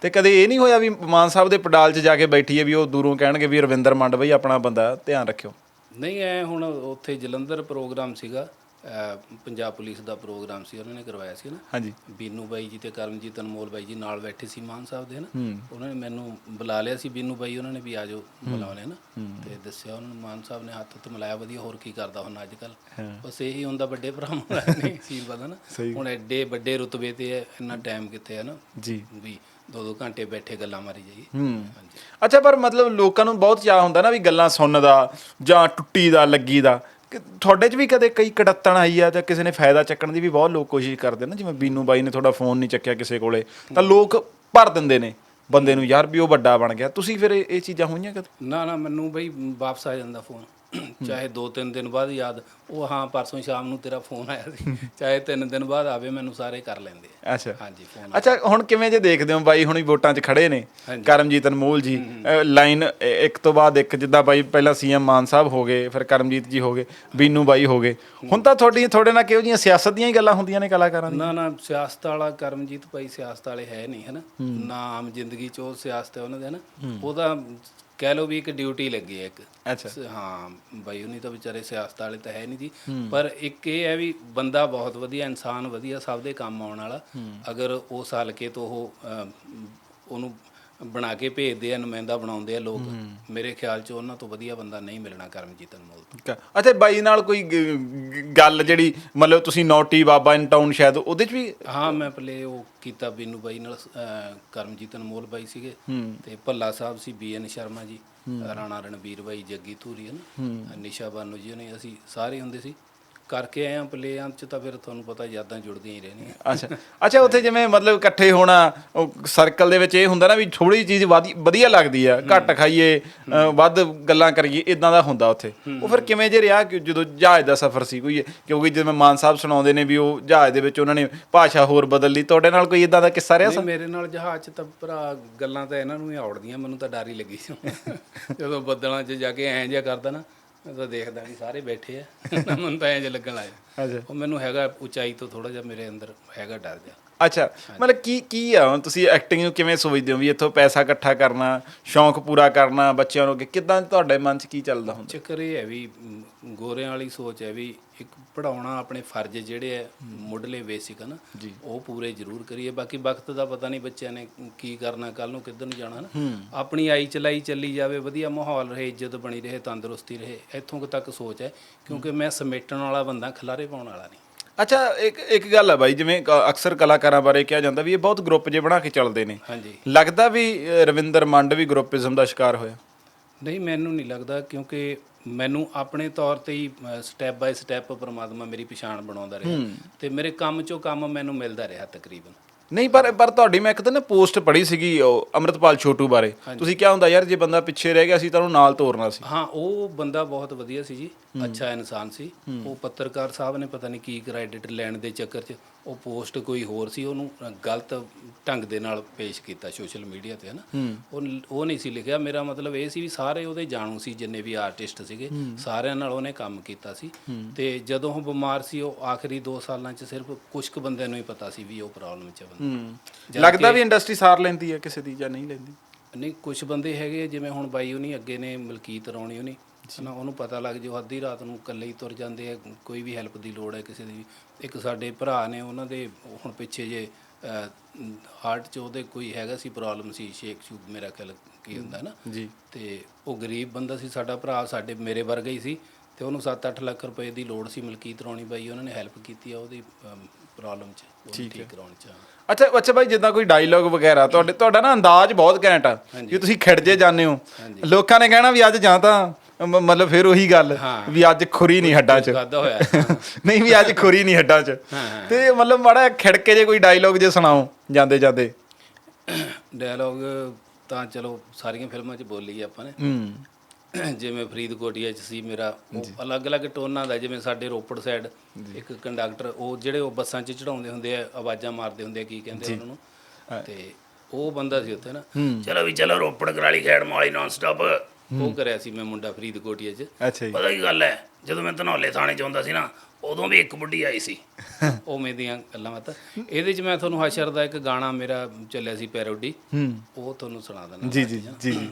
A: ਤੇ ਕਦੇ ਇਹ ਨਹੀਂ ਹੋਇਆ ਵੀ ਮਾਨ ਸਾਹਿਬ ਦੇ ਪੰਡਾਲ 'ਚ ਜਾ ਕੇ ਬੈਠੀਏ ਵੀ ਉਹ ਦੂਰੋਂ ਕਹਿਣਗੇ ਵੀ ਰਵਿੰਦਰ ਮੰਡ ਬਈ ਆਪਣਾ ਬੰਦਾ ਧਿਆਨ ਰੱਖਿਓ।
B: ਨਹੀਂ ਐ ਹੁਣ ਉੱਥੇ ਜਲੰਧਰ ਪ੍ਰੋਗਰਾਮ ਸੀਗਾ। ਅਹ ਪੰਜਾਬ ਪੁਲਿਸ ਦਾ ਪ੍ਰੋਗਰਾਮ ਸੀ ਉਹਨਾਂ ਨੇ ਕਰਵਾਇਆ ਸੀ ਨਾ।
A: ਹਾਂਜੀ।
B: ਬੀਨੂ ਬਾਈ ਜੀ ਤੇ ਕਰਮਜੀਤ ਅਨਮੋਲ ਬਾਈ ਜੀ ਨਾਲ ਬੈਠੇ ਸੀ ਮਾਨ ਸਾਹਿਬ ਦੇ ਨਾ। ਉਹਨਾਂ ਨੇ ਮੈਨੂੰ ਬੁਲਾ ਲਿਆ ਸੀ ਬੀਨੂ ਬਾਈ ਉਹਨਾਂ ਨੇ ਵੀ ਆਜੋ ਬੁਲਾਉਣੇ ਨਾ। ਤੇ ਦੱਸਿਆ ਉਹਨਾਂ ਨੂੰ ਮਾਨ ਸਾਹਿਬ ਨੇ ਹੱਥ ਤੇ ਮਿਲਾਇਆ ਵਧੀਆ ਹੋਰ ਕੀ ਕਰਦਾ ਹੁਣ ਅੱਜ ਕੱਲ। ਬਸ ਇਹੀ ਹੁੰਦਾ ਵੱਡੇ ਭਰਾਵਾਂ ਦਾ ਨਹੀਂ ਸੀ ਪਤਾ ਨਾ। ਹੁਣ ਐਡੇ ਵੱਡੇ ਰੁਤਬੇ ਤੇ ਹੈ, ਇੰਨਾ ਟਾਈਮ ਕਿੱਥੇ ਹੈ ਨਾ।
A: ਜੀ।
B: ਵੀ ਦੋ ਦੋ ਘੰਟੇ ਬੈਠੇ ਗੱਲਾਂ ਮਾਰੀ ਜਾਈਏ।
A: ਅੱਛਾ ਪਰ ਮਤਲਬ ਲੋਕਾਂ ਨੂੰ ਬਹੁਤ ਚਾਹ ਹੁੰਦਾ ਨਾ ਵੀ ਗੱਲਾਂ ਸੁਣਨ ਦਾ ਜਾਂ ਟੁੱਟੀ ਦਾ ਲੱਗੀ ਦਾ। ਤੁਹਾਡੇ 'ਚ ਵੀ ਕਦੇ ਕਈ ਕੜੱਤਣ ਆਈ ਆ ਜਾਂ ਕਿਸੇ ਨੇ ਫਾਇਦਾ ਚੱਕਣ ਦੀ ਵੀ ਬਹੁਤ ਲੋਕ ਕੋਸ਼ਿਸ਼ ਕਰਦੇ ਨੇ, ਜਿਵੇਂ ਬੀਨੂ ਬਾਈ ਨੇ ਤੁਹਾਡਾ ਫੋਨ ਨਹੀਂ ਚੱਕਿਆ ਕਿਸੇ ਕੋਲੇ, ਤਾਂ ਲੋਕ ਭਰ ਦਿੰਦੇ ਨੇ ਬੰਦੇ ਨੂੰ, ਯਾਰ ਵੀ ਉਹ ਵੱਡਾ ਬਣ ਗਿਆ। ਤੁਸੀਂ ਫਿਰ ਇਹ ਇਹ ਚੀਜ਼ਾਂ ਹੋਈਆਂ ਕਦੇ?
B: ਨਾ ਨਾ, ਮੈਨੂੰ ਬਈ ਵਾਪਸ ਆ ਜਾਂਦਾ ਫੋਨ। ਚਾਹੇ 2-3 ਦਿਨ ਬਾਅਦ ਯਾਦ ਉਹ ਹਾਂ ਪਰਸੋਂ ਸ਼ਾਮ ਨੂੰ ਤੇਰਾ ਫੋਨ ਆਇਆ ਸੀ। ਚਾਹੇ 3 ਦਿਨ ਬਾਅਦ ਆਵੇ ਮੈਨੂੰ ਸਾਰੇ ਕਰ ਲੈਂਦੇ ਆ।
A: ਅੱਛਾ।
B: ਹਾਂਜੀ ਫੋਨ
A: ਅੱਛਾ ਹੁਣ ਕਿਵੇਂ ਜੇ ਦੇਖਦੇ ਹੋ ਬਾਈ ਹੁਣੀ ਵੋਟਾਂ 'ਚ ਖੜੇ ਨੇ। ਕਰਮਜੀਤ ਅਨਮੋਲ ਜੀ ਲਾਈਨ ਇੱਕ ਤੋਂ ਬਾਅਦ ਇੱਕ ਜਿੱਦਾਂ ਬਾਈ ਪਹਿਲਾਂ ਸੀਐਮ ਮਾਨ ਸਾਹਿਬ ਹੋ ਗਏ ਫਿਰ ਕਰਮਜੀਤ ਜੀ ਹੋ ਗਏ ਬੀਨੂ ਬਾਈ ਹੋ ਗਏ। ਹੁਣ ਤਾਂ ਤੁਹਾਡੀ ਤੁਹਾਡੇ ਨਾਲ ਕਿਹੋ ਜਿਹੀਆਂ ਸਿਆਸਤ ਦੀਆਂ ਹੀ ਗੱਲਾਂ ਹੁੰਦੀਆਂ ਨੇ ਕਲਾਕਾਰਾਂ ਦੀਆਂ?
B: ਨਾ ਨਾ ਸਿਆਸਤ ਵਾਲਾ ਕਰਮਜੀਤ ਭਾਈ ਸਿਆਸਤ ਵਾਲੇ ਹੈ ਨਹੀਂ ਹਨਾ ਨਾ? ਆਮ ਜ਼ਿੰਦਗੀ ਚ ਉਹ ਸਿਆਸਤ ਹੈ ਉਹਨਾਂ ਦੇ ਹਨਾ ਉਹਦਾ ਕਹਿ ਲਓ ਵੀ ਇੱਕ ਡਿਊਟੀ ਲੱਗੀ ਹੈ ਇੱਕ।
A: ਅੱਛਾ।
B: ਹਾਂ ਬਾਈ ਉਹਨੀ ਤਾਂ ਵਿਚਾਰੇ ਸਿਆਸਤ ਵਾਲੇ ਤਾਂ ਹੈ ਨਹੀਂ ਜੀ। ਪਰ ਇੱਕ ਇਹ ਹੈ ਵੀ ਬੰਦਾ ਬਹੁਤ ਵਧੀਆ ਇਨਸਾਨ ਵਧੀਆ ਸਭ ਦੇ ਕੰਮ ਆਉਣ ਵਾਲਾ। ਅਗਰ ਉਸ ਹਲਕੇ ਤੋਂ ਉਹ ਉਹਨੂੰ ਬਣਾ ਕੇ ਭੇਜਦੇ ਆ ਨੁਮਾਇੰਦਾ ਬਣਾਉਂਦੇ ਆ ਲੋਕ। ਮੇਰੇ ਖਿਆਲ 'ਚ ਉਹਨਾਂ ਤੋਂ ਵਧੀਆ ਬੰਦਾ ਨਹੀਂ ਮਿਲਣਾ ਕਰਮਜੀਤ ਅਨਮੋਲ ਤੋਂ।
A: ਅੱਛਾ। ਬਾਈ ਨਾਲ ਕੋਈ ਗ- ਗੱਲ ਜਿਹੜੀ ਮਤਲਬ ਤੁਸੀਂ ਨੋਟੀ ਬਾਬਾ ਇਨ ਟਾਊਨ ਸ਼ਾਇਦ ਉਹਦੇ 'ਚ ਵੀ
B: ਹਾਂ ਮੈਂ ਪਹਿਲੇ ਉਹ ਕੀਤਾ ਬੀਨੂ ਬਾਈ ਨਾਲ ਅਹ, ਕਰਮਜੀਤ ਅਨਮੋਲ ਬਾਈ ਸੀਗੇ। ਤੇ ਭੱਲਾ ਸਾਹਿਬ ਸੀ ਬੀਐਨ ਸ਼ਰਮਾ ਜੀ ਰਾਣਾ ਰਣਬੀਰ ਬਾਈ ਜੱਗੀ ਧੂਰੀ ਹੈ। ਨਾ ਨਿਸ਼ਾ ਬਾਨੂ ਜੀ ਨੇ ਅਸੀਂ ਸਾਰੇ ਹੁੰਦੇ ਸੀ। ਕਰਕੇ ਆਏ ਆ ਪਲੇਆਂ ਚ ਤਾਂ ਫਿਰ ਤੁਹਾਨੂੰ ਪਤਾ ਯਾਦਾਂ ਜੁੜਦੀਆਂ ਹੀ ਰਹਿਣੀਆਂ।
A: ਅੱਛਾ। ਅੱਛਾ ਉੱਥੇ ਜਿਵੇਂ ਮਤਲਬ ਇਕੱਠੇ ਹੋਣਾ ਸਰਕਲ ਦੇ ਵਿੱਚ ਇਹ ਹੁੰਦਾ ਨਾ ਵੀ ਥੋੜੀ ਚੀਜ਼ ਵਾਦੀ- ਵਧੀਆ ਲੱਗਦੀ ਆ ਘੱਟ ਖਾਈਏ ਅ, ਵੱਧ ਗੱਲਾਂ ਕਰੀਏ ਇਦਾਂ ਦਾ ਹੁੰਦਾ ਉੱਥੇ। ਉਹ ਫਿਰ ਕਿਵੇਂ ਜੇ ਰਿਹਾ ਕਿ ਜਦੋਂ ਜਹਾਜ਼ ਦਾ ਸਫ਼ਰ ਸੀ ਕੋਈ ਕਿਉਂਕਿ ਜਿਵੇਂ ਮਾਨ ਸਾਹਿਬ ਸੁਣਾਉਂਦੇ ਨੇ ਵੀ ਉਹ ਜਹਾਜ਼ ਦੇ ਵਿੱਚ ਉਹਨਾਂ ਨੇ ਭਾਸ਼ਾ ਹੋਰ ਬਦਲ ਲਈ ਤੁਹਾਡੇ ਨਾਲ ਕੋਈ ਇਦਾਂ ਦਾ ਕਿੱਸਾ ਰਿਹਾ
B: ਨਹੀਂ ਮੇਰੇ ਨਾਲ ਜਹਾਜ਼ 'ਚ ਤਾਂ ਭਰਾ ਗੱਲਾਂ ਤਾਂ ਇਹਨਾਂ ਨੂੰ ਹੀ ਆਉੜਦੀਆਂ ਮੈਨੂੰ ਤਾਂ ਡਰ ਹੀ ਲੱਗੀ ਸੀ। ਜਦੋਂ ਬੱਦਲਾਂ 'ਚ ਜਾ ਕੇ ਐਂ ਜਿਹਾ ਕਰਦਾ ਨਾ ਮੈਂ ਤਾਂ ਦੇਖਦਾ ਵੀ ਸਾਰੇ ਬੈਠੇ ਆ। ਮੈਨੂੰ ਤਾਂ ਐਂ ਜਿਹਾ ਲੱਗਣ ਲੱਗਾ
A: ਅੱਛਾ।
B: ਉਹ ਮੈਨੂੰ ਹੈਗਾ ਉਚਾਈ ਤੋਂ ਥੋੜਾ ਜਿਹਾ ਮੇਰੇ ਅੰਦਰ ਹੈਗਾ ਡਰ ਜਿਹਾ।
A: ਅੱਛਾ ਮਤਲਬ ਕੀ ਕੀ ਆ? ਹੁਣ ਤੁਸੀਂ ਐਕਟਿੰਗ ਨੂੰ ਕਿਵੇਂ ਸੋਚਦੇ ਹੋ ਵੀ ਇੱਥੋਂ ਪੈਸਾ ਇਕੱਠਾ ਕਰਨਾ ਸ਼ੌਂਕ ਪੂਰਾ ਕਰਨਾ ਬੱਚਿਆਂ ਨੂੰ ਅੱਗੇ? ਕਿਦਾਂ ਤੁਹਾਡੇ ਮਨ 'ਚ ਕੀ ਚੱਲਦਾ ਹੁੰਦਾ?
B: ਚੱਕਰ ਇਹ ਹੈ ਵੀ ਮ, ਗੋਰਿਆਂ ਵਾਲੀ ਸੋਚ ਹੈ ਵੀ ਇੱਕ ਪੜਾਉਣਾ ਆਪਣੇ ਫਰਜ਼ ਜਿਹੜੇ ਹੈ ਮੁੱਢਲੇ ਬੇਸਿਕ ਹਨ ਉਹ ਪੂਰੇ ਜ਼ਰੂਰ ਕਰੀਏ। ਬਾਕੀ ਵਕਤ ਦਾ ਪਤਾ ਨਹੀਂ ਬੱਚਿਆਂ ਨੇ ਕੀ ਕਰਨਾ ਕੱਲ ਨੂੰ ਕਿੱਧਰ ਨੂੰ ਜਾਣਾ ਆਪਣੀ ਆਈ ਚਲਾਈ ਚੱਲੀ ਜਾਵੇ ਵਧੀਆ ਮਾਹੌਲ ਰਹੇ ਇੱਜ਼ਤ ਬਣੀ ਰਹੇ ਤੰਦਰੁਸਤੀ ਰਹੇ ਇੱਥੋਂ ਕੁ ਤੱਕ ਸੋਚ ਹੈ। ਕਿਉਂਕਿ ਮੈਂ ਸਮੇਟਣ ਵਾਲਾ ਬੰਦਾ ਖਲਾਰੇ ਪਾਉਣ ਵਾਲਾ ਨਹੀਂ।
A: ਅੱਛਾ ਇੱਕ ਇੱਕ ਗੱਲ ਆ ਬਾਈ ਜਿਵੇਂ ਕ- ਅਕਸਰ ਕਲਾਕਾਰਾਂ ਬਾਰੇ ਕਿਹਾ ਜਾਂਦਾ ਵੀ ਇਹ ਬਹੁਤ ਗਰੁੱਪ ਜੇ ਬਣਾ ਕੇ ਚੱਲਦੇ ਨੇ।
B: ਹਾਂਜੀ।
A: ਲੱਗਦਾ ਵੀ ਅ, ਰਵਿੰਦਰ ਮੰਡ ਵੀ ਗਰੁੱਪਿਜ਼ਮ ਦਾ ਸ਼ਿਕਾਰ ਹੋਇਆ?
B: ਨਹੀਂ ਮੈਨੂੰ ਨਹੀਂ ਲੱਗਦਾ ਕਿਉਂਕਿ ਮੈਨੂੰ ਆਪਣੇ ਤੌਰ ਤੇ ਹੀ ਸਟੈਪ ਬਾਈ ਸਟੈਪ ਪ੍ਰਮਾਤਮਾ ਮੇਰੀ ਪਛਾਣ ਬਣਾਉਂਦਾ ਰਿਹਾ। ਤੇ ਮੇਰੇ ਕੰਮ ਚੋਂ ਕੰਮ ਮੈਨੂੰ ਮਿਲਦਾ ਰਿਹਾ ਤਕਰੀਬਨ।
A: ਨਹੀਂ ਪਰ ਪਰ ਤੁਹਾਡੀ ਮੈਂ ਇੱਕ ਦਿਨ ਨਾ ਪੋਸਟ ਪੜ੍ਹੀ ਸੀਗੀ ਉਹ ਅਮਰਤਪਾਲ ਛੋਟੂ ਬਾਰੇ। ਤੁਸੀਂ ਕਿਹਾ ਹੁੰਦਾ ਯਾਰ ਜੇ ਬੰਦਾ ਪਿੱਛੇ ਰਹਿ ਗਿਆ ਸੀ ਤਾਂ ਉਹਨੂੰ ਨਾਲ ਤੋਰਨਾ ਸੀ।
B: ਹਾਂ ਉਹ ਬੰਦਾ ਬਹੁਤ ਵਧੀਆ ਸੀ ਜੀ। ਅੱਛਾ ਇਨਸਾਨ ਸੀ। ਉਹ ਪੱਤਰਕਾਰ ਸਾਹਿਬ ਨੇ ਪਤਾ ਨਹੀਂ ਕੀ ਕ੍ਰੈਡਿਟ ਲੈਣ ਦੇ ਚੱਕਰ 'ਚ। ਉਹ ਪੋਸਟ ਕੋਈ ਹੋਰ ਸੀ ਉਹਨੂੰ ਗਲਤ ਢੰਗ ਦੇ ਨਾਲ ਪੇਸ਼ ਕੀਤਾ ਸੋਸ਼ਲ ਮੀਡੀਆ ਤੇ ਹਨਾ? ਉਹ ਉਹ ਨਹੀਂ ਸੀ ਲਿਖਿਆ। ਮੇਰਾ ਮਤਲਬ ਇਹ ਸੀ ਵੀ ਸਾਰੇ ਉਹਦੇ ਜਾਣੂ ਸੀ ਜਿੰਨੇ ਵੀ ਆਰਟਿਸਟ ਸੀਗੇ ਸਾਰਿਆਂ ਨਾਲ ਉਹਨੇ ਕੰਮ ਕੀਤਾ ਸੀ। ਤੇ ਜਦੋਂ ਉਹ ਬਿਮਾਰ ਸੀ ਉਹ ਆਖਰੀ 2 ਸਾਲਾਂ 'ਚ ਸਿਰਫ ਕੁਝ ਕੁ ਬੰਦਿਆਂ ਨੂੰ ਹੀ ਪਤਾ ਸੀ ਵੀ ਉਹ ਪ੍ਰੋਬਲਮ 'ਚ ਬੰਦਾ।
A: ਹੂੰ। ਲੱਗਦਾ ਵੀ ਇੰਡਸਟਰੀ ਸਾਰ ਲੈਂਦੀ ਹੈ ਕਿਸੇ ਦੀ ਜਾਂ ਨਹੀਂ ਲੈਂਦੀ।
B: ਨਹੀਂ ਕੁਝ ਬੰਦੇ ਹੈਗੇ ਜਿਵੇਂ ਹੁਣ ਬਾਈ ਉਹਨੀ ਅੱਗੇ ਨੇ ਮਲਕੀਤ ਰੌਣੀ ਉਹਨੀ ਹਨਾ ਉਹਨੂੰ ਪਤਾ ਲੱਗ ਜੋ ਅੱਧੀ ਰਾਤ ਨੂੰ ਇਕੱਲੇ ਹੀ ਤੁਰ ਜਾਂਦੇ ਆ ਕੋਈ ਵੀ ਹੈਲਪ ਦੀ ਲੋੜ ਹੈ ਕਿਸੇ ਦੀ। ਇੱਕ ਸਾਡੇ ਭਰਾ ਨੇ ਉਹਨਾਂ ਦੇ ਹੁਣ ਪਿੱਛੇ ਜੇ ਹਾਰਟ 'ਚ ਉਹਦੇ ਕੋਈ ਹੈਗਾ ਸੀ ਪ੍ਰੋਬਲਮ ਸੀ ਸ਼ੇਕ ਸ਼ੂਕ ਮੇਰਾ ਖਿਆਲ ਕੀ ਹੁੰਦਾ ਨਾ।
A: ਜੀ।
B: ਤੇ ਉਹ ਗਰੀਬ ਬੰਦਾ ਸੀ ਸਾਡਾ ਭਰਾ ਸਾਡੇ ਮੇਰੇ ਵਰਗਾ ਹੀ ਸੀ ਤੇ ਉਹਨੂੰ 7-8 ਲੱਖ ਰੁਪਏ ਦੀ ਲੋੜ ਸੀ ਮਲਕੀਤ ਰੌਣੀ ਬਾਈ ਉਹਨਾਂ ਨੇ ਹੈਲਪ ਕੀਤੀ ਆ ਉਹਦੀ ਪ੍ਰੋਬਲਮ 'ਚ ਠੀਕ ਕਰਾਉਣ 'ਚ।
A: ਅੱਛਾ ਅੱਛਾ ਭਾਈ ਜਿੱਦਾਂ ਕੋਈ ਡਾਇਲੌਗ ਵਗੈਰਾ ਤੁਹਾਡੇ ਤੁਹਾਡਾ ਨਾ ਅੰਦਾਜ਼ ਬਹੁਤ ਘੈਂਟ ਆ ਕਿ ਤੁਸੀਂ ਖਿੜ ਜੇ ਜਾਂਦੇ ਹੋ। ਲੋਕਾਂ ਨੇ ਕਹਿਣਾ ਵੀ ਅੱਜ ਜਾਂ ਤਾਂ ਮ- ਮਤਲਬ ਫਿਰ ਉਹੀ ਗੱਲ
B: ਹਾਂ।
A: ਵੀ ਅੱਜ ਖੁਰੀ ਨਹੀਂ ਹੱਡਾਂ 'ਚ।
B: ਖਾਦਾ ਹੋਇਆ।
A: ਨਹੀਂ ਵੀ ਅੱਜ ਖੁਰੀ ਨਹੀਂ ਹੱਡਾਂ 'ਚ।
B: ਹਾਂ।
A: ਤੇ ਮਤਲਬ ਮਾੜਾ ਖਿੜਕੇ ਜੇ ਕੋਈ ਡਾਇਲੌਗ ਜੇ ਸੁਣਾਓ ਜਾਂਦੇ ਜਾਂਦੇ।
B: ਡਾਇਲੌਗ ਤਾਂ ਚਲੋ ਸਾਰੀਆਂ ਫਿਲਮਾਂ 'ਚ ਬੋਲੀ ਆਪਾਂ ਨੇ।
A: ਹੂੰ।
B: ਜਿਵੇਂ ਫਰੀਦਕੋਟੀਆ ਚ ਸੀ ਮੇਰਾ ਉਹ ਅਲੱਗ-ਅਲੱਗ ਟੋਨਾਂ ਦਾ ਜਿਵੇਂ ਸਾਡੇ ਰੋਪੜ ਸਾਈਡ ਇੱਕ ਕੰਡਕਟਰ ਉਹ ਜਿਹੜੇ ਉਹ ਬੱਸਾਂ 'ਚ ਚੜਾਉਂਦੇ ਹੁੰਦੇ ਆ ਆਵਾਜ਼ਾਂ ਮਾਰਦੇ ਹੁੰਦੇ ਆ ਕੀ ਕਹਿੰਦੇ ਆ ਉਹਨਾਂ ਨੂੰ? ਤੇ ਉਹ ਬੰਦਾ ਸੀ ਉੱਥੇ ਨਾ ਚਲੋ ਵੀ ਚਲੋ ਰੋਪੜ ਕਰਾਲੀ ਖੇੜ ਮਾਲੀ ਨਾਨ ਸਟਾਪ ਉਹ ਕਰਿਆ ਸੀ ਮੈਂ ਮੁੰਡਾ ਫਰੀਦਕੋਟੀਆ 'ਚ।
A: ਅੱਛਾ ਜੀ।
B: ਪਤਾ ਕੀ ਗੱਲ ਹੈ? ਜਦੋਂ ਮੈਂ ਧਨੌਲੇ ਥਾਣੇ 'ਚ ਹੁੰਦਾ ਸੀ ਨਾ ਉਦੋਂ ਵੀ ਇੱਕ ਬੁੱਢੀ ਆਈ ਸੀ। ਉਵੇਂ ਦੀਆਂ ਗੱਲਾਂ ਬਾਤਾਂ। ਇਹਦੇ 'ਚ ਮੈਂ ਤੁਹਾਨੂੰ ਹਸ਼ਰ ਦਾ ਇੱਕ ਗਾਣਾ ਮੇਰਾ ਚੱਲਿਆ ਸੀ ਪੈਰੋਡੀ।
A: ਹੂੰ।
B: ਉਹ ਤੁਹਾਨੂੰ ਸੁਣਾ ਦਿੰਦਾ
A: ਜੀ ਜੀ ਜੀ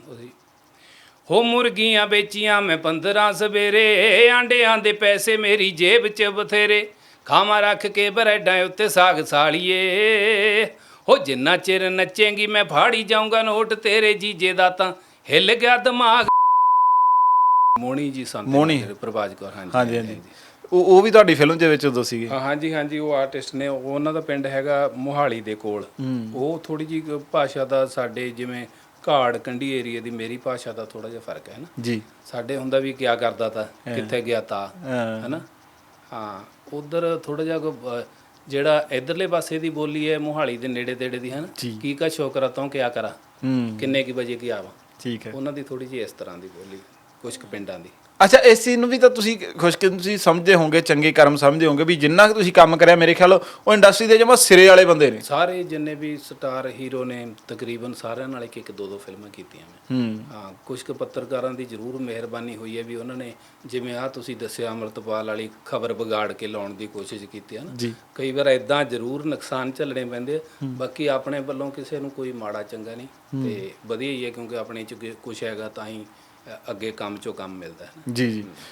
B: ਹੋ ਮੁਰਗੀਆਂ ਵੇਚੀਆਂ ਮੈਂ 15 ਸਵੇਰੇ ਆਂਡਿਆਂ ਦੇ ਪੈਸੇ ਮੇਰੀ ਜੇਬ 'ਚ ਬਥੇਰੇ। ਖਾਵਾਂ ਰੱਖ ਕੇ ਬਰੈਡਾਂ ਉੱਤੇ ਸਾਗ ਸਾਲੀਏ। ਹੋ ਜਿੰਨਾ ਚਿਰ ਨੱਚੇਂਗੀ ਮੈਂ ਫਾੜੀ ਜਾਊਂਗਾ ਨੋਟ ਤੇਰੇ ਜੀਜੇ ਦਾ ਤਾਂ। ਹਿੱਲ ਗਿਆ ਦਿਮਾਗ। ਮੋਣੀ ਜੀ ਸੰਤ
A: ਮੋਹਣੀ।
B: ਪ੍ਰਭਾਜ ਕੌਰ ਹਾਂਜੀ
A: ਹਾਂਜੀ ਹਾਂਜੀ। ਉਹ ਉਹ ਵੀ ਤੁਹਾਡੀ ਫਿਲਮ ਦੇ ਵਿੱਚ ਉਦੋਂ ਸੀਗੇ?
B: ਹਾਂ, ਹਾਂਜੀ ਹਾਂਜੀ ਉਹ ਆਰਟਿਸਟ ਨੇ ਉਹ- ਉਹਨਾਂ ਦਾ ਪਿੰਡ ਹੈਗਾ ਮੋਹਾਲੀ ਦੇ ਕੋਲ। ਉਹ ਥੋੜੀ ਜੀ ਭਾਸ਼ਾ ਦਾ ਸਾਡੇ ਜਿਵੇਂ ਘਾੜ ਕੰਢੀ ਏਰੀਆ ਦੀ ਮੇਰੀ ਭਾਸ਼ਾ ਦਾ ਥੋੜਾ ਜਿਹਾ ਫ਼ਰਕ ਹੈ ਨਾ।
A: ਜੀ।
B: ਸਾਡੇ ਹੁੰਦਾ ਵੀ ਕਿਆ ਕਰਦਾ ਤਾ ਕਿੱਥੇ ਗਿਆ ਤਾ ਹੈਨਾ? ਹਾਂ ਉਧਰ ਥੋੜਾ ਜਿਹਾ ਕੋ, ਜਿਹੜਾ ਇਧਰਲੇ ਪਾਸੇ ਦੀ ਬੋਲੀ ਹੈ ਮੋਹਾਲੀ ਦੇ ਨੇੜੇ ਤੇੜੇ ਦੀ ਹੈ ਨਾ
A: ਜੀ।
B: ਕੀ ਕਾ ਸ਼ੋਕਰਾ ਤੋਂ ਕਿਆ ਕਰਾ?
A: ਹੂੰ।
B: ਕਿੰਨੇ ਕੀ ਵਜੇ ਕੀ ਆਵਾ?
A: ਠੀਕ ਹੈ।
B: ਉਹਨਾਂ ਦੀ ਥੋੜੀ ਜਿਹੀ ਇਸ ਤਰ੍ਹਾਂ ਦੀ ਬੋਲੀ ਕੁਝ ਕੁ ਪਿੰਡਾਂ ਦੀ।
A: ਅੱਛਾ ਇਸ ਚੀਜ਼ ਨੂੰ ਵੀ ਤਾਂ ਤੁਸੀਂ ਖੁਸ਼ਕਿਸਮਤ ਤੁਸੀਂ ਸਮਝਦੇ ਹੋਵੋਗੇ ਚੰਗੇ ਕਰਮ ਸਮਝਦੇ ਹੋਵੋਗੇ ਵੀ ਜਿੰਨਾ ਕੁ ਤੁਸੀਂ ਕੰਮ ਕਰਿਆ ਮੇਰੇ ਖਿਆਲ ਉਹ ਇੰਡਸਟਰੀ ਦੇ ਜਮਾ ਸਿਰੇ ਵਾਲੇ ਬੰਦੇ ਨੇ।
B: ਸਾਰੇ ਜਿੰਨੇ ਵੀ ਸਟਾਰ ਹੀਰੋ ਨੇ ਤਕਰੀਬਨ ਸਾਰਿਆਂ ਨਾਲ ਇੱਕ ਇੱਕ ਦੋ ਦੋ ਫਿਲਮਾਂ ਕੀਤੀਆਂ ਮੈਂ
A: ਹੂੰ।
B: ਕੁਝ ਕੁ ਪੱਤਰਕਾਰਾਂ ਦੀ ਜ਼ਰੂਰ ਮਿਹਰਬਾਨੀ ਹੋਈ ਹੈ ਵੀ ਉਹਨਾਂ ਨੇ ਜਿਵੇਂ ਆ ਤੁਸੀਂ ਦੱਸਿਆ ਅਮਰਤਪਾਲ ਵਾਲੀ ਖਬਰ ਵਿਗਾੜ ਕੇ ਲਾਉਣ ਦੀ ਕੋਸ਼ਿਸ਼ ਕੀਤੀ ਹੈ ਨਾ। ਕਈ ਵਾਰ ਇਦਾਂ ਜ਼ਰੂਰ ਨੁਕਸਾਨ ਝੱਲਣੇ ਪੈਂਦੇ ਬਾਕੀ ਆਪਣੇ ਵੱਲੋਂ ਕਿਸੇ ਨੂੰ ਕੋਈ ਮਾੜਾ ਚੰਗਾ ਨਹੀਂ ਤੇ ਵਧੀਆ ਹੀ ਹੈ ਕਿਉਂਕਿ ਆਪਣੇ ਚ ਕੁਝ ਹੈਗਾ ਤਾਂ ਹੀ ਅੱਗੇ ਕੰਮ ਚੋਂ ਕੰਮ ਮਿਲਦਾ ਹੈ
A: ਜੀ ਜੀ।